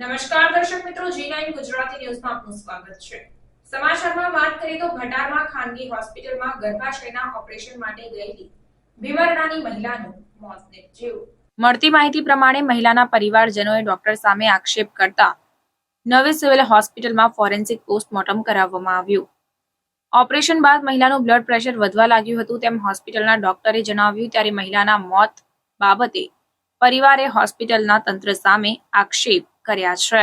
નમસ્કાર દર્શક મિત્રો, જી ગુજરાતી ન્યૂઝમાં આપનું સ્વાગત છે. સમાચારમાં વાત કરીએ તો ભટારમાં ખાનગી હોસ્પિટલમાં ગર્ભાશયના ઓપરેશન માટે ગયેલી ભીમરડાની મહિલાનું મોત નિપજ્યું. મળતી માહિતી પ્રમાણે મહિલાના પરિવારજનોએ ડોક્ટર સામે આક્ષેપ કરતા નવી સિવિલ હોસ્પિટલમાં ફોરેન્સિક પોસ્ટમોર્ટમ કરાવવામાં આવ્યું. ઓપરેશન બાદ મહિલાનું બ્લડ પ્રેશર વધવા લાગ્યું હતું તેમ હોસ્પિટલના ડોક્ટરે જણાવ્યું, ત્યારે મહિલાના મોત બાબતે પરિવારે હોસ્પિટલના તંત્ર સામે આક્ષેપ કર્યા છે.